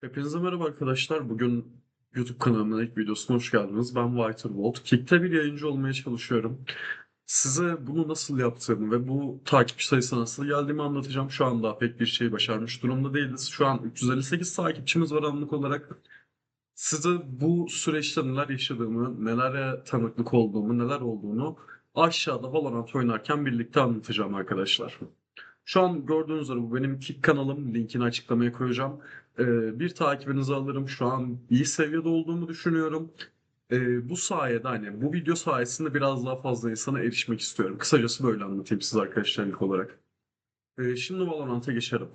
Hepinize merhaba arkadaşlar. Bugün YouTube kanalımın ilk videosuna hoş geldiniz. Ben Whiterbolt. Kick'te bir yayıncı olmaya çalışıyorum. Size bunu nasıl yaptığımı ve bu takipçi sayısına nasıl geldiğimi anlatacağım. Şu anda pek bir şey başarmış durumda değiliz. Şu an 358 takipçimiz var anlık olarak. Size bu süreçte neler yaşadığımı, nelere tanıklık olduğumu, neler olduğunu aşağıda Valorant oynarken birlikte anlatacağım arkadaşlar. Şu an gördüğünüz üzere bu benim Kick kanalım. Linkini açıklamaya koyacağım. Ee, bir takibinizi alırım. Şu an iyi seviyede olduğumu düşünüyorum. Ee, bu sayede hani bu video sayesinde biraz daha fazla insana erişmek istiyorum. Kısacası böyle anlatayım size arkadaşlar ilk olarak. Ee, şimdi Valorant'a geçelim.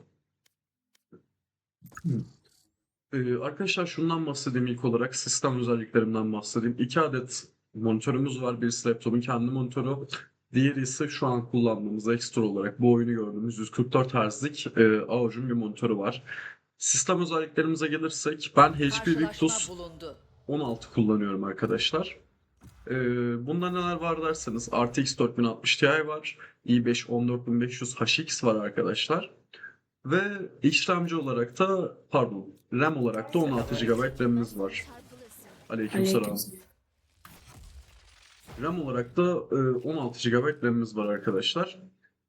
Ee, arkadaşlar şundan bahsedeyim ilk olarak. Sistem özelliklerimden bahsedeyim. İki adet monitörümüz var. Birisi laptopun kendi monitörü. Diğeri ise şu an kullandığımız ekstra olarak bu oyunu gördüğümüz 144 Hz'lik e, AOG'un bir monitörü var. Sistem özelliklerimize gelirsek ben HP Victus bulundu. 16 kullanıyorum arkadaşlar. Ee, bunda neler var derseniz RTX 4060 Ti var. i5 14500 HX var arkadaşlar. Ve işlemci olarak da pardon RAM olarak da 16 GB RAM'imiz var. Aleykümselam. Aleykümselam. RAM olarak da e, 16 GB RAM'imiz var arkadaşlar.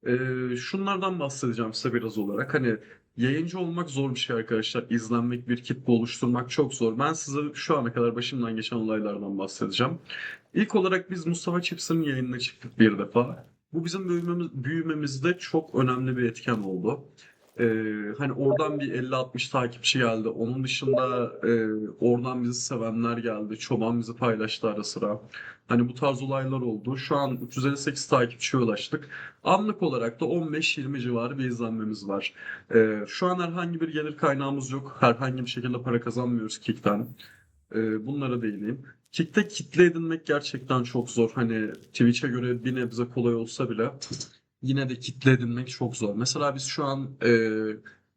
E, şunlardan bahsedeceğim size biraz olarak. Hani yayıncı olmak zor bir şey arkadaşlar. İzlenmek, bir kitle oluşturmak çok zor. Ben size şu ana kadar başımdan geçen olaylardan bahsedeceğim. İlk olarak biz Mustafa Çips'in yayınına çıktık bir defa. Bu bizim büyümemiz, büyümemizde çok önemli bir etken oldu. Ee, hani oradan bir 50-60 takipçi geldi. Onun dışında e, oradan bizi sevenler geldi. Çoban bizi paylaştı ara sıra. Hani bu tarz olaylar oldu. Şu an 358 takipçiye ulaştık. Anlık olarak da 15-20 civarı bir izlenmemiz var. Ee, şu an herhangi bir gelir kaynağımız yok. Herhangi bir şekilde para kazanmıyoruz Kick'ten. Ee, bunlara değineyim. Kick'te kitle edinmek gerçekten çok zor. Hani Twitch'e göre bir nebze kolay olsa bile yine de kitle edinmek çok zor. Mesela biz şu an e,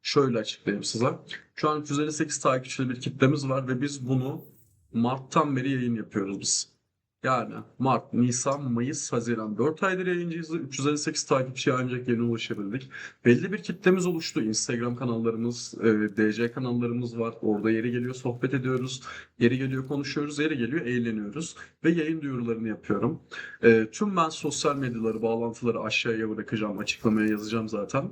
şöyle açıklayayım size. Şu an 358 takipçili bir kitlemiz var ve biz bunu Mart'tan beri yayın yapıyoruz biz. Yani Mart, Nisan, Mayıs, Haziran 4 aydır yayıncıyız. 358 takipçiye ancak yeni ulaşabildik. Belli bir kitlemiz oluştu. Instagram kanallarımız, e, DC kanallarımız var. Orada yeri geliyor sohbet ediyoruz. Yeri geliyor konuşuyoruz. Yeri geliyor eğleniyoruz. Ve yayın duyurularını yapıyorum. E, tüm ben sosyal medyaları, bağlantıları aşağıya bırakacağım. Açıklamaya yazacağım zaten.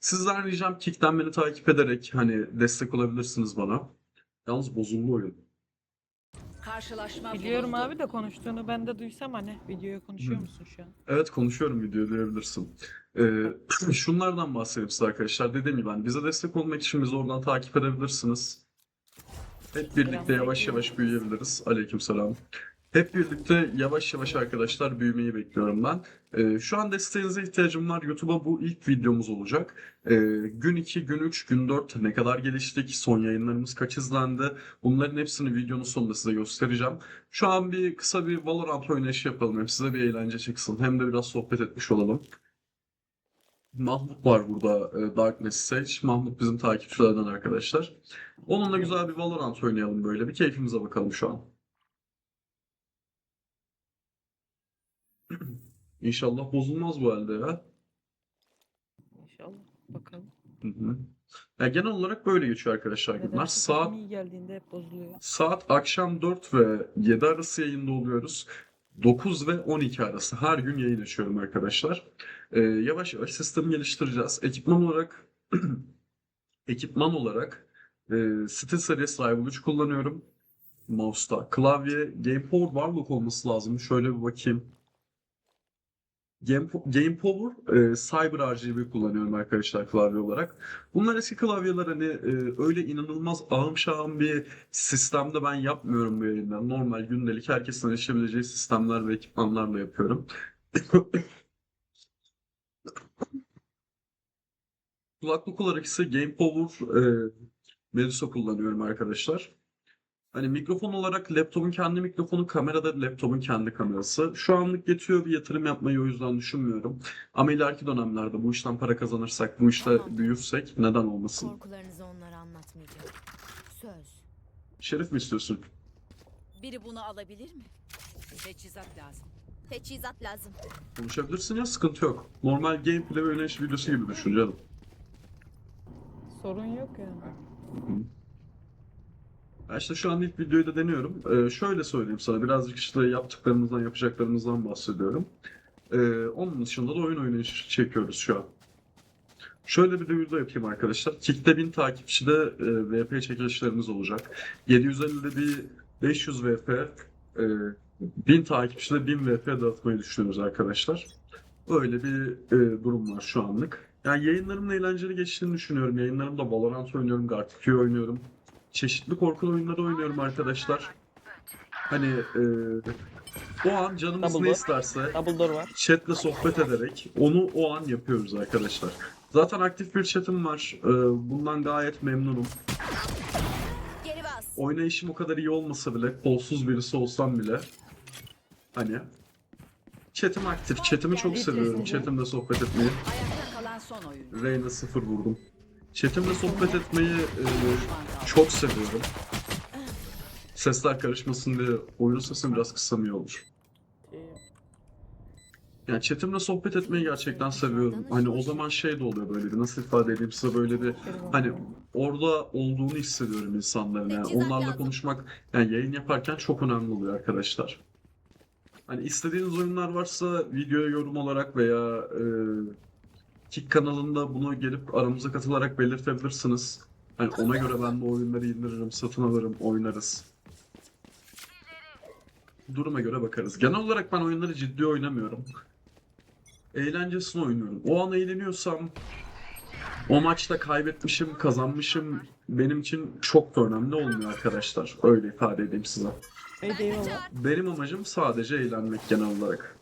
Sizden ricam Kick'ten beni takip ederek hani destek olabilirsiniz bana. Yalnız bozuldu oyun. Karşılaşma Biliyorum bulundu. abi de konuştuğunu ben de duysam hani videoya konuşuyor Hı. musun şu an? Evet konuşuyorum video duyabilirsin. Ee, şunlardan bahsedeyim size arkadaşlar. Dediğim gibi hani bize destek olmak için bizi oradan takip edebilirsiniz. Hep birlikte yavaş yavaş büyüyebiliriz. Aleykümselam. Hep birlikte yavaş yavaş arkadaşlar büyümeyi bekliyorum ben. Ee, şu an desteğinize ihtiyacım var. YouTube'a bu ilk videomuz olacak. Ee, gün 2, gün 3, gün 4 ne kadar geliştik, son yayınlarımız kaç izlendi. Bunların hepsini videonun sonunda size göstereceğim. Şu an bir kısa bir Valorant oynayışı yapalım. Hem size bir eğlence çıksın hem de biraz sohbet etmiş olalım. Mahmut var burada e, Darkness Sage. Mahmut bizim takipçilerden arkadaşlar. Onunla güzel bir Valorant oynayalım böyle. Bir keyfimize bakalım şu an. İnşallah bozulmaz bu halde ya. İnşallah. Bakalım. Hı hı. Ya genel olarak böyle geçiyor arkadaşlar günler. Nedense Saat iyi geldiğinde hep bozuluyor. Saat akşam 4 ve 7 arası yayında oluyoruz. 9 ve 12 arası her gün yayın açıyorum arkadaşlar. Ee, yavaş yavaş sistemi geliştireceğiz. Ekipman olarak ekipman olarak e, SteelSeries Rival 3 kullanıyorum. Mouse'da. Klavye Game Power Warlock olması lazım. Şöyle bir bakayım. Game, Game Power e, Cyber RGB kullanıyorum arkadaşlar klavye olarak. Bunlar eski klavyeler hani e, öyle inanılmaz ağım şağım bir sistemde ben yapmıyorum bu yayından. Normal gündelik herkesin erişebileceği sistemler ve ekipmanlarla yapıyorum. Kulaklık olarak ise Game Power e, Medusa kullanıyorum arkadaşlar. Hani mikrofon olarak laptopun kendi mikrofonu, kamerada laptopun kendi kamerası. Şu anlık yetiyor bir yatırım yapmayı o yüzden düşünmüyorum. Ama ileriki dönemlerde bu işten para kazanırsak, bu işte Tamam. büyürsek neden olmasın? Korkularınızı onlara anlatmayacağım. Söz. Şerif mi istiyorsun? Biri bunu alabilir mi? Teçhizat lazım. Teçhizat lazım. Konuşabilirsin ya sıkıntı yok. Normal gameplay ve oynayış videosu gibi düşün canım. Sorun yok yani. İşte şu an ilk videoyu da deniyorum. Ee, şöyle söyleyeyim sana birazcık işte yaptıklarımızdan yapacaklarımızdan bahsediyorum. Ee, onun dışında da oyun oynayış çekiyoruz şu an. Şöyle bir duyuru da yapayım arkadaşlar. Kick'te 1000 takipçide e, VP çekilişlerimiz olacak. 750'de bir 500 VP, e, 1000 takipçide 1000 VP dağıtmayı düşünüyoruz arkadaşlar. Öyle bir e, durum var şu anlık. Yani yayınlarımın eğlenceli geçtiğini düşünüyorum. Yayınlarımda Valorant oynuyorum, Gartic oynuyorum. Çeşitli korku oyunları oynuyorum arkadaşlar. Hani e, o an canımız Double ne door. isterse Double door var. chatle sohbet ederek onu o an yapıyoruz arkadaşlar. Zaten aktif bir chat'im var. Ee, Bundan gayet memnunum. Geri bas. Oynayışım o kadar iyi olmasa bile, kolsuz birisi olsam bile hani chat'im aktif. Chat'imi çok seviyorum. Chat'imle sohbet etmeyi. Ayakta kalan son oyuncu. Reyna sıfır vurdum. Chat'imle sohbet etmeyi e, çok seviyorum. Sesler karışmasın diye oyun sesini biraz kıssam iyi olur. Yani chatimle sohbet etmeyi gerçekten seviyorum. Hani o zaman şey de oluyor böyle bir nasıl ifade edeyim size böyle bir hani orada olduğunu hissediyorum insanların. Yani onlarla konuşmak yani yayın yaparken çok önemli oluyor arkadaşlar. Hani istediğiniz oyunlar varsa videoya yorum olarak veya e, Kick kanalında bunu gelip aramıza katılarak belirtebilirsiniz. Hani ona göre ben de oyunları indiririm, satın alırım, oynarız. Duruma göre bakarız. Genel olarak ben oyunları ciddi oynamıyorum. Eğlencesine oynuyorum. O an eğleniyorsam o maçta kaybetmişim, kazanmışım benim için çok da önemli olmuyor arkadaşlar. Öyle ifade edeyim size. Eyvallah. Benim amacım sadece eğlenmek genel olarak.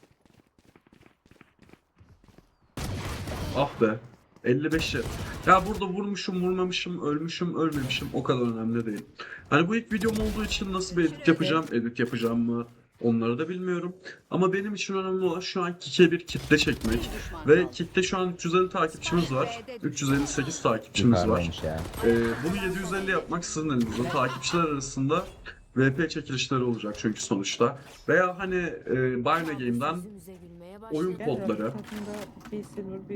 Ah be. 55 jet. Ya burada vurmuşum, vurmamışım, ölmüşüm, ölmemişim o kadar önemli değil. Hani bu ilk videom olduğu için nasıl bir edit yapacağım, edit yapacağım mı onları da bilmiyorum. Ama benim için önemli olan şu an Kik'e bir kitle çekmek. Ve. Kick'te şu an 350 takipçimiz var. 358 takipçimiz var. Ee, bunu 750 yapmak sizin elinizde. Takipçiler arasında VP çekilişleri olacak çünkü sonuçta. Veya hani e, Me Game'den. Oyun kodları,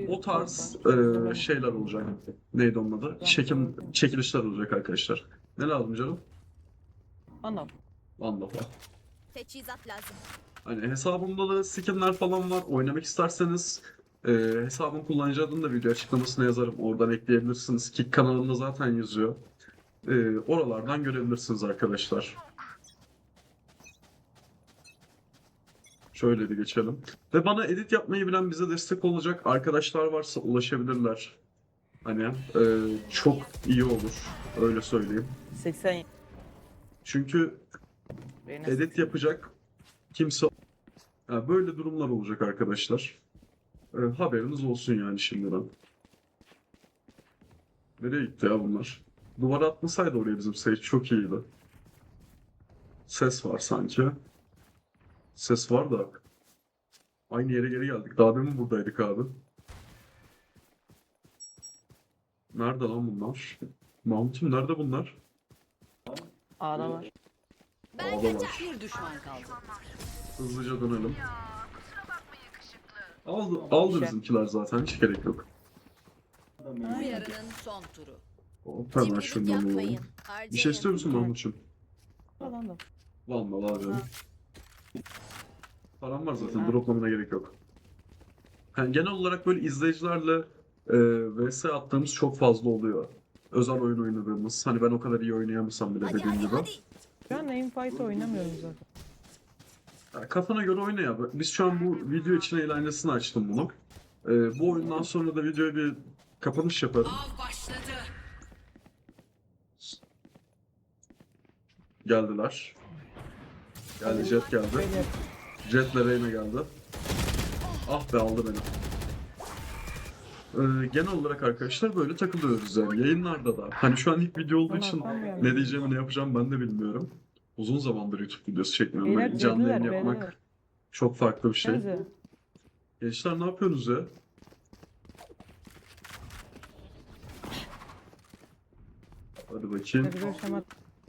o tarz e, şeyler olacak. Neydi onun adı? Çekim, çekilişler olacak arkadaşlar. Ne lazım canım? Anam. Anlafa. Teçhizat lazım. Hani hesabımda da skinler falan var. Oynamak isterseniz e, hesabın kullanıcı adını da video açıklamasına yazarım. Oradan ekleyebilirsiniz. Kick kanalında zaten yazıyor. E, oralardan görebilirsiniz arkadaşlar. Şöyle bir geçelim. Ve bana edit yapmayı bilen bize destek olacak arkadaşlar varsa ulaşabilirler. Hani e, çok iyi olur. Öyle söyleyeyim. 80 Çünkü edit yapacak kimse Ya böyle durumlar olacak arkadaşlar. Ee, haberiniz olsun yani şimdiden. Nereye gitti ya bunlar? Duvara atmasaydı oraya bizim Sage çok iyiydi. Ses var sanki. Ses var da. Aynı yere geri geldik. Daha demin buradaydık abi. Nerede lan bunlar? Mahmut'um nerede bunlar? A'da var. Ben Ağda var. Bir düşman kaldı. Hızlıca dönelim. Aldı, aldı Şey- bizimkiler zaten hiç gerek yok. Bu yarının son turu. Hop, hemen şundan alalım. Bir şey istiyor musun Mahmut'cum? Falan da. Vallahi abi. Param var zaten droplamana gerek yok. Yani genel olarak böyle izleyicilerle e, vs attığımız çok fazla oluyor. Özel oyun oynadığımız. Hani ben o kadar iyi oynayamasam bile dediğim gibi. an aim fight oynamıyorum zaten. Ya kafana göre oyna ya. Biz şu an bu video için eğlencesini açtım bunu. E, bu oyundan sonra da videoya bir kapanış yaparım. Geldiler. Geldi Jet geldi. Jet'le Reyna geldi. Ah be aldı beni. Ee, genel olarak arkadaşlar böyle takılıyoruz yani yayınlarda da. Hani şu an ilk video olduğu için ne diyeceğimi ne yapacağım ben de bilmiyorum. Uzun zamandır YouTube videosu çekmiyorum. Beyler canlı yayın yapmak beyler. çok farklı bir şey. Gelsenize. Gençler ne yapıyorsunuz ya? Hadi bakayım. Hadi görüşelim.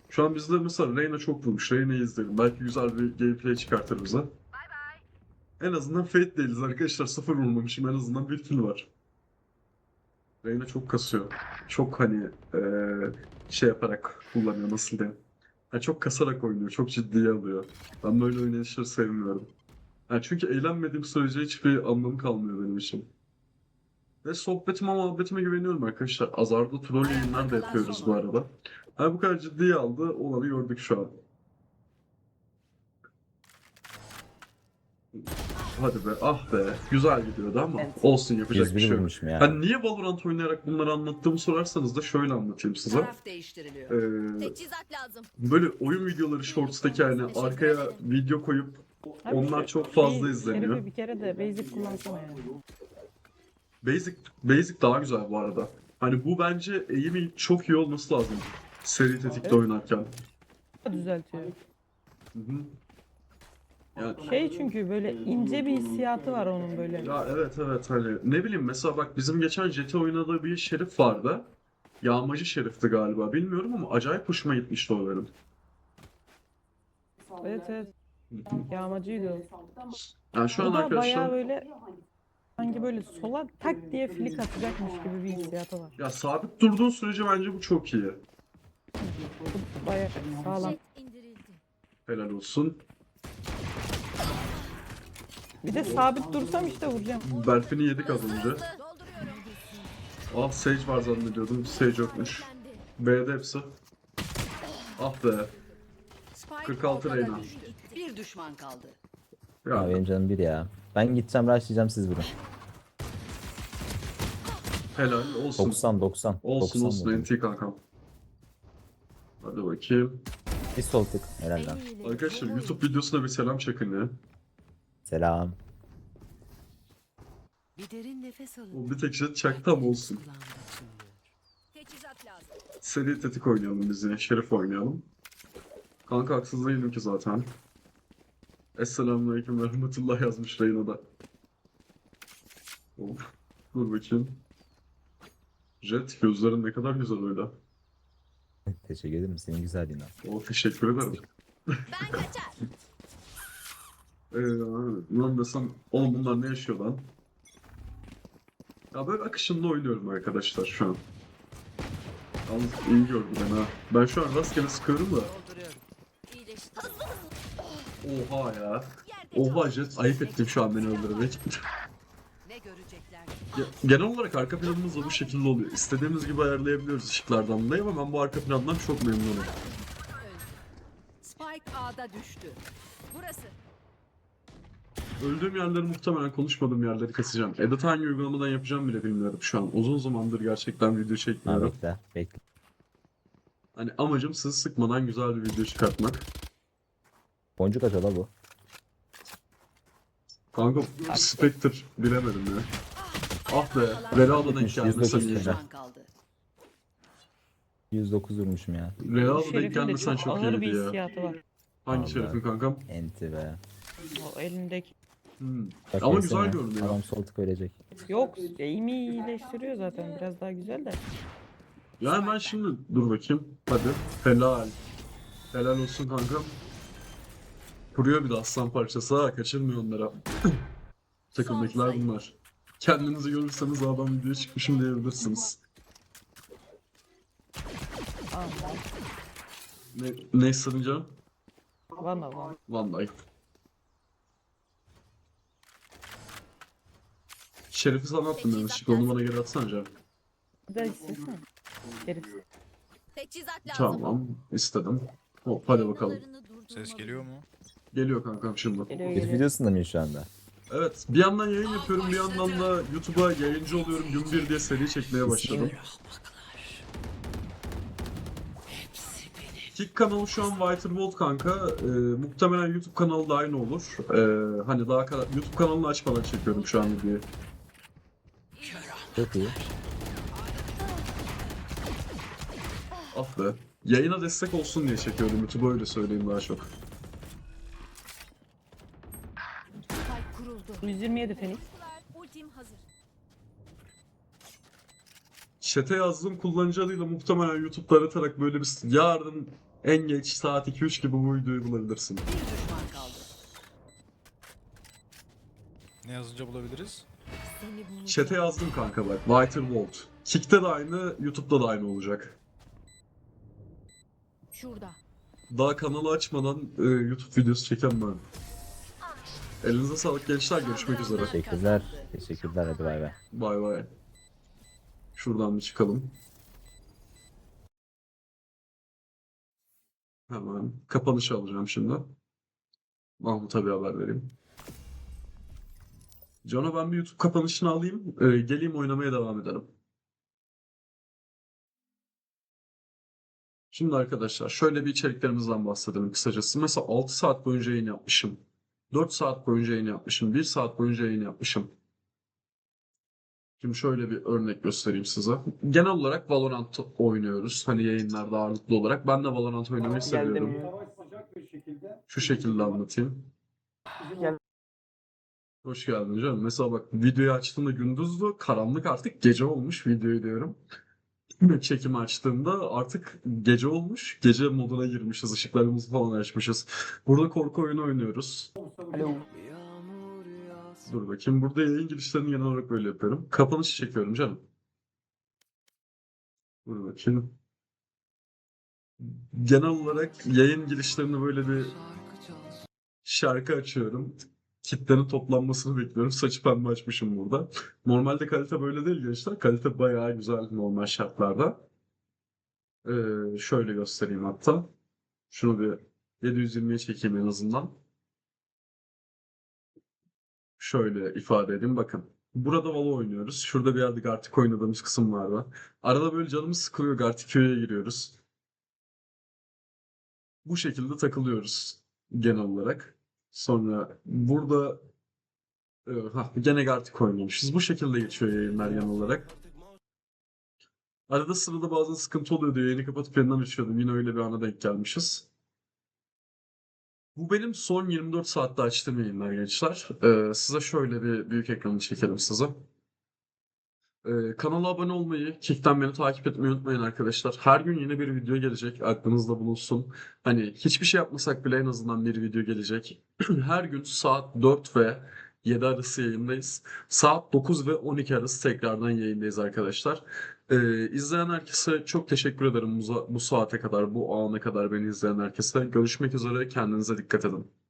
Şu an bizde mesela Reyna çok vurmuş. Reyna'yı izleyelim. Belki güzel bir gameplay çıkartır bize. En azından Fate değiliz arkadaşlar. Sıfır vurmamışım. En azından bir kill var. Reyna çok kasıyor. Çok hani eee, şey yaparak kullanıyor. Nasıl diyeyim. Yani çok kasarak oynuyor, çok ciddiye alıyor. Ben böyle oynayışları sevmiyorum. Yani çünkü eğlenmediğim sürece hiçbir anlamı kalmıyor benim için. Ve sohbetime muhabbetime güveniyorum arkadaşlar. Azarda troll yayınlar da yapıyoruz bu arada. Ha bu kadar ciddiye aldı, olanı gördük şu an. Hadi be, ah be. Güzel gidiyordu ama Evet. olsun yapacak bir 101 şey yok. ya. Hani niye Valorant oynayarak bunları anlattığımı sorarsanız da şöyle anlatayım size. Ee, böyle oyun videoları shorts'taki hani Teşekkür arkaya video koyup Abi onlar çok fazla bir- izleniyor. Bir kere de basic kullansana yani. Basic Basic daha güzel bu arada. Hani bu bence eğimi çok iyi olması lazım. Seri tetikte Evet. oynarken. Düzeltiyor. Hı hı. Yani, Şey çünkü böyle ince bir hissiyatı var onun böyle. ya evet evet hani ne bileyim mesela bak bizim geçen JT oynadığı bir şerif vardı. Yağmacı şerifti galiba bilmiyorum ama acayip hoşuma gitmişti o benim. Evet evet. Yağmacıydı. Yani şu an da bayağı arkadaşlar böyle sanki böyle sola tak diye flick atacakmış gibi bir hissiyatı var. ya sabit durduğun sürece bence bu çok iyi. Bayağı sağlam. Helal olsun. Bir de sabit dursam işte vuracağım. Berfin'i yedik az önce. Dolduruyorum. Ah Sage var zannediyordum. Sage yokmuş. B'de hepsi. Ah be. Spike 46 ortada Reyna. Bir düşman kaldı. Ya benim canım bir ya. Ben gideceğim rushlayacağım siz vurun. helal olsun. 90 90. Olsun 90 olsun. NT kankam. Hadi bakayım. Bir sol tık herhalde. Arkadaşlar YouTube videosuna bir selam çakın ya. Selam. Bir derin nefes alın. O bir tek jet çaktı ama olsun. Teçhizat lazım. Seri tetik oynayalım biz yine. Şerif oynayalım. Kanka haksız değilim ki zaten. Esselamu ve Rahmetullah yazmış Reyna'da. Of. Dur bakayım. Jet gözlerin ne kadar güzel öyle. Teşekkür ederim. Senin güzelliğin ha. O teşekkür ederim. Ben kaçar. Lan desem oğlum bunlar ne yaşıyor lan? Ya böyle akışında oynuyorum arkadaşlar şu an. Yalnız iyi gördü ben ha. Ben şu an rastgele sıkıyorum da. Oha ya. Oha. Jet ayıp ettim şu an beni öldürerek. Genel olarak arka planımız da bu şekilde oluyor. İstediğimiz gibi ayarlayabiliyoruz ışıklardan dolayı ama ben bu arka plandan çok memnunum. Spike A'da düştü. Burası. Öldüğüm yerleri muhtemelen konuşmadığım yerleri keseceğim. Edit hangi uygulamadan yapacağım bile bilmiyorum şu an. Uzun zamandır gerçekten video Ha çekmiyorum. bekle. Bekle. Hani amacım sizi sıkmadan güzel bir video çıkartmak. Boncuk atıyor la bu. Kanka Spectre bilemedim ya. Ah be, Reala'da denk gelmesen iyi. Düşman kaldı. 109 vurmuşum ya. Reala'da denk Şerif'in de gelmesen çok ağır bir iyiydi ya. hissiyatı var. Hangi Vallahi. şerifin kankam? Enti be. O elindeki. Hmm. Bak Ama güzel görünüyor. Adam sol tık ölecek. Yok eğimi iyileştiriyor zaten biraz daha güzel de. Yani ben şimdi dur bakayım. Hadi. Helal. Helal olsun kankam. Kuruyor bir de aslan parçası ha. Kaçırmıyor onlara. Takımdakiler bunlar. Kendinizi görürseniz adam videoya çıkmışım diyebilirsiniz. Aa, Ne, ne istedin canım? Valla valla. Vallahi. Şerif'i sana attım yanlışlıkla. Onu bana geri atsana canım. Bir daha istesene. Şerif. Teçhizat lazım. Tamam. istedim. Hop hadi bakalım. Ses geliyor mu? Geliyor kankam şimdi. Geliyor Bir geliyor. videosunda mıyız şu anda? Evet, bir yandan yayın yapıyorum, bir yandan da YouTube'a yayıncı oluyorum. Gün bir diye seri çekmeye başladım. Kick kanalı şu an Whiterbolt kanka. Ee, muhtemelen YouTube kanalı da aynı olur. Ee, hani daha YouTube kanalını açmadan çekiyorum şu an videoyu. Çok iyi. Ah be. Yayına destek olsun diye çekiyorum YouTube'a öyle söyleyeyim daha çok. Spike kuruldu. 127 Fenix. Ultim hazır. Chat'e yazdığım kullanıcı adıyla muhtemelen YouTube'da aratarak böyle bir yarın en geç saat 2-3 gibi bu videoyu bulabilirsin. Ne yazınca bulabiliriz? Chat'e yazdım kanka bak. Whiterbolt. Kick'te de aynı, YouTube'da da aynı olacak. Şurada. Daha kanalı açmadan e, YouTube videosu çeken ben. Elinize sağlık gençler. Görüşmek üzere. Teşekkürler. Teşekkürler hadi bay bay. Bay bay. Şuradan bir çıkalım. Hemen kapanışı alacağım şimdi. Mahmut'a bir haber vereyim. Cano ben bir YouTube kapanışını alayım. Ee, geleyim oynamaya devam edelim. Şimdi arkadaşlar şöyle bir içeriklerimizden bahsedelim kısacası. Mesela 6 saat boyunca yayın yapmışım. 4 saat boyunca yayın yapmışım. 1 saat boyunca yayın yapmışım. Şimdi şöyle bir örnek göstereyim size. Genel olarak Valorant oynuyoruz. Hani yayınlarda ağırlıklı olarak. Ben de Valorant oynamayı seviyorum. Şu şekilde anlatayım. Hoş geldin canım. Mesela bak videoyu açtığımda gündüzdü. Karanlık artık gece olmuş videoyu diyorum. Çekimi açtığımda artık gece olmuş. Gece moduna girmişiz. ışıklarımızı falan açmışız. Burada korku oyunu oynuyoruz. Dur bakayım. Burada yayın girişlerini genel olarak böyle yapıyorum. Kapanışı çekiyorum canım. Dur bakayım. Genel olarak yayın girişlerini böyle bir şarkı açıyorum. Kitlenin toplanmasını bekliyorum. Saçı pembe açmışım burada. Normalde kalite böyle değil gençler. Kalite bayağı güzel normal şartlarda. Ee, şöyle göstereyim hatta. Şunu bir 720'ye çekeyim en azından. Şöyle ifade edeyim bakın. Burada Valo oynuyoruz. Şurada bir yerde Gartic oynadığımız kısımlar var. Arada böyle canımız sıkılıyor Garticio'ya giriyoruz. Bu şekilde takılıyoruz genel olarak. Sonra burada e, ha, gene Gartic oynamışız. Bu şekilde geçiyor yayınlar genel olarak. Arada sırada bazen sıkıntı oluyor diyor. Yayını kapatıp yeniden açıyordum. Yine öyle bir ana denk gelmişiz. Bu benim son 24 saatte açtığım yayınlar gençler. Ee, size şöyle bir büyük ekranı çekelim size. Ee, kanala abone olmayı, Kick'ten beni takip etmeyi unutmayın arkadaşlar. Her gün yeni bir video gelecek. Aklınızda bulunsun. Hani hiçbir şey yapmasak bile en azından bir video gelecek. Her gün saat 4 ve 7 arası yayındayız. Saat 9 ve 12 arası tekrardan yayındayız arkadaşlar. Ee, izleyen herkese çok teşekkür ederim bu, bu saate kadar, bu ana kadar beni izleyen herkese. Görüşmek üzere, kendinize dikkat edin.